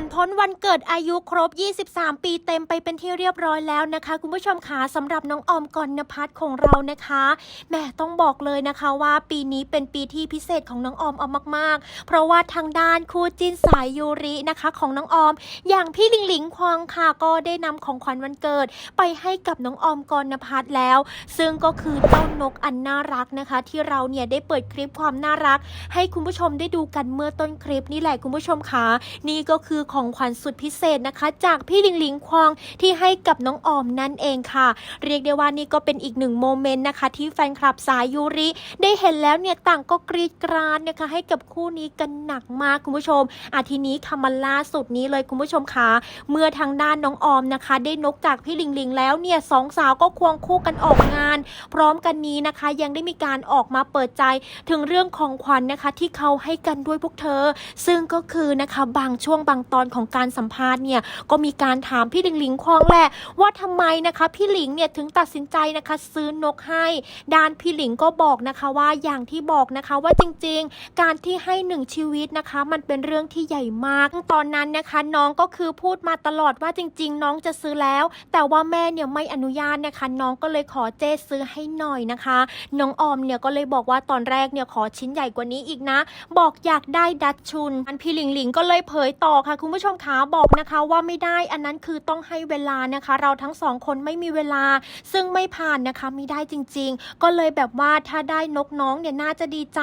นวันเกิดอายุครบ 23 ปีเต็มไปเป็นที่เรียบร้อยแล้วนะคะ คุณผู้ชมคะสำหรับน้องออมกอนนพัฒน์ของเรานะคะแม่ต้องบอกเลยนะคะว่าปีนี้เป็นปีที่พิเศษของน้องออมเอามาก ๆ เพราะว่าทางด้านคู่จิ้นสายยูรินะคะของน้องออม อย่างพี่ลิงหลิงควงค่ะก็ได้นำของขวัญวันเกิด ไปให้กับน้องออมกอนนพัฒน์แล้ว ซึ่งก็คือเจ้านกอันน่ารักนะคะ ที่เราเนี่ยได้เปิดคลิปความน่ารัก ให้คุณผู้ชมได้ดูกันเมื่อต้นคลิปนี่แหละคุณผู้ชมคะนี่ก็คือของขวัญสุดพิเศษนะคะ จากพี่ลิงลิงควงที่ให้กับน้องออมนั่นเองค่ะ เรียกได้ว่านี่ก็เป็นอีกหนึ่งโมเมนต์นะคะ ที่แฟนคลับสายยูริ ได้เห็นแล้วเนี่ยต่างก็กรีดกราดนะคะ ให้กับคู่นี้กันหนักมากคุณผู้ชมอาทีนี้คำมันล่าสุดนี้เลยคุณผู้ชมคะเมื่อทางด้านน้องออมนะคะ ได้นกจากพี่ลิงลิงแล้วเนี่ยสองสาวก็ควงคู่กันออกงาน พร้อมกันนี้นะคะ ยังได้มีการออกมาเปิดใจถึงเรื่องของขวัญนะคะ ที่เขาให้กันด้วยพวกเธอ ซึ่งก็คือนะคะบางช่วงบางตอนของการสัมภาษณ์เนี่ยก็มีการถามพี่หลิงหลิงควงแหละว่าทำไมนะคะ พี่หลิงเนี่ยถึงตัดสินใจนะคะ ซื้อนกให้ด้านพี่หลิงก็บอกนะคะว่าอย่างที่บอกนะคะว่าจริงๆ การที่ให้หนึ่งชีวิตนะคะ มันเป็นเรื่องที่ใหญ่มาก ตอนนั้นนะคะน้องก็คือพูดมาตลอดว่าจริง ๆ น้องจะซื้อแล้ว แต่ว่าแม่เนี่ยไม่อนุญาตนะคะ น้องก็เลยขอเจ้ซื้อให้หน่อยนะคะ น้องออมเนี่ยก็เลยบอกว่าตอนแรกเนี่ยขอชิ้นใหญ่กว่านี้อีกนะ บอกอยากได้ดัชชุนอันพี่หลิงหลิงก็เลยเผยต่อค่ะคุณผู้ชมขาบอกนะคะว่าไม่ได้อันนั้นคือต้องให้เวลานะคะ เราทั้งสองคนไม่มีเวลา ซึ่งไม่ผ่านนะคะไม่ได้จริง ๆ ก็เลยแบบว่าถ้าได้นกน้องเนี่ยน่าจะดีใจ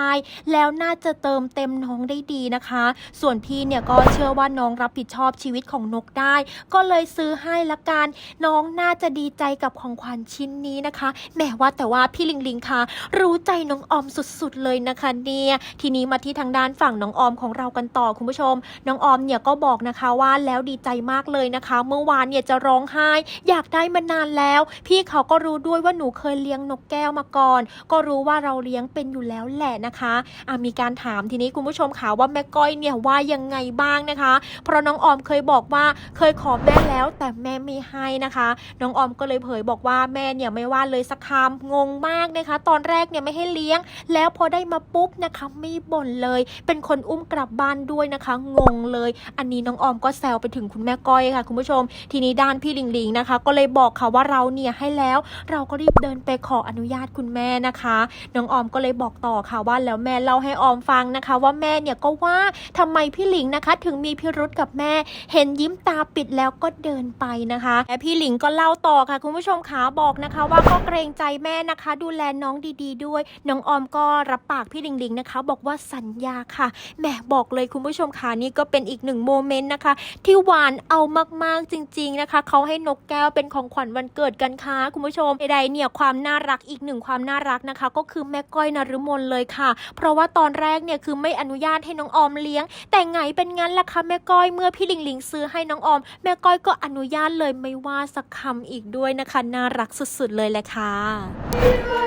แล้วน่าจะเติมเต็มน้องได้ดีนะคะ ส่วนพี่เนี่ยก็เชื่อว่าน้องรับผิดชอบชีวิตของนกได้ ก็เลยซื้อให้ละกันน้องน่าจะดีใจกับของขวัญชิ้นนี้นะคะแหมว่าแต่ว่าพี่ลิงลิงคะรู้ใจน้องออมสุดๆเลยนะคะเนี่ยทีนี้มาที่ทางด้านฝั่งน้องออมของเรากันต่อคุณผู้ชม น้องออมเนี่ยก็บอกอกนะคะว่าแล้วดีใจมากเลยนะคะ เมื่อวานเนี่ยจะร้องไห้ อยากได้มานานแล้ว พี่เขาก็รู้ด้วยว่าหนูเคยเลี้ยงนกแก้วมาก่อน ก็รู้ว่าเราเลี้ยงเป็นอยู่แล้วแหละนะคะอะมีการถามทีนี้คุณผู้ชมค่ะว่าแม่ก้อยเนี่ยว่ายังไงบ้างนะคะ เพราะน้องออมเคยบอกว่าเคยขอแม่แล้วแต่แม่ไม่ให้นะคะ น้องออมก็เลยเผยบอกว่าแม่เนี่ยไม่ว่าเลยสักคำงงมากนะคะ ตอนแรกเนี่ยไม่ให้เลี้ยง แล้วพอได้มาปุ๊บนะคะไม่บ่นเลย เป็นคนอุ้มกลับบ้านด้วยนะคะ งงเลย อันนี้น้องออมก็แซวไปถึงคุณแม่ก้อยค่ะ คุณผู้ชม ทีนี้ด้านพี่หลิงลิงนะคะ ก็เลยบอกค่ะว่าเราเนี่ยให้แล้ว เราก็รีบเดินไปขออนุญาตคุณแม่นะคะ น้องออมก็เลยบอกต่อค่ะว่าแล้วแม่เล่าให้ออมฟังนะคะ ว่าแม่เนี่ยก็ว่าทำไมพี่หลิงนะคะ ถึงมีพิรุธกับแม่ เห็นยิ้มตาปิดแล้วก็เดินไปนะคะและพี่หลิงก็เล่าต่อค่ะ คุณผู้ชมขาบอกนะคะ ว่าก็เกรงใจแม่นะคะ ดูแลน้องดีๆ ด้วย น้องออมก็รับปากพี่หลิงลิงนะคะ บอกว่าสัญญาค่ะแหมบอกเลยคุณผู้ชมขานี่ก็เป็นอีกหนึ่งโมเมนต์นะคะ ที่หวานเอามากๆจริง ๆนะคะ เขาให้นกแก้วเป็นของขวัญวันเกิดกันค่ะคุณผู้ชมใดๆเนี่ยความน่ารักอีกหนึ่งความน่ารักนะคะ ก็คือแม่ก้อยนฤมลเลยค่ะ เพราะว่าตอนแรกเนี่ยคือไม่อนุญาตให้น้องออมเลี้ยง แต่ไงเป็นงั้นล่ะคะแม่ก้อยเมื่อพี่ลิงลิงซื้อให้น้องออม แม่ก้อยก็อนุญาตเลยไม่ว่าสักคำอีกด้วยนะคะ น่ารักสุดๆเลยแหละค่ะ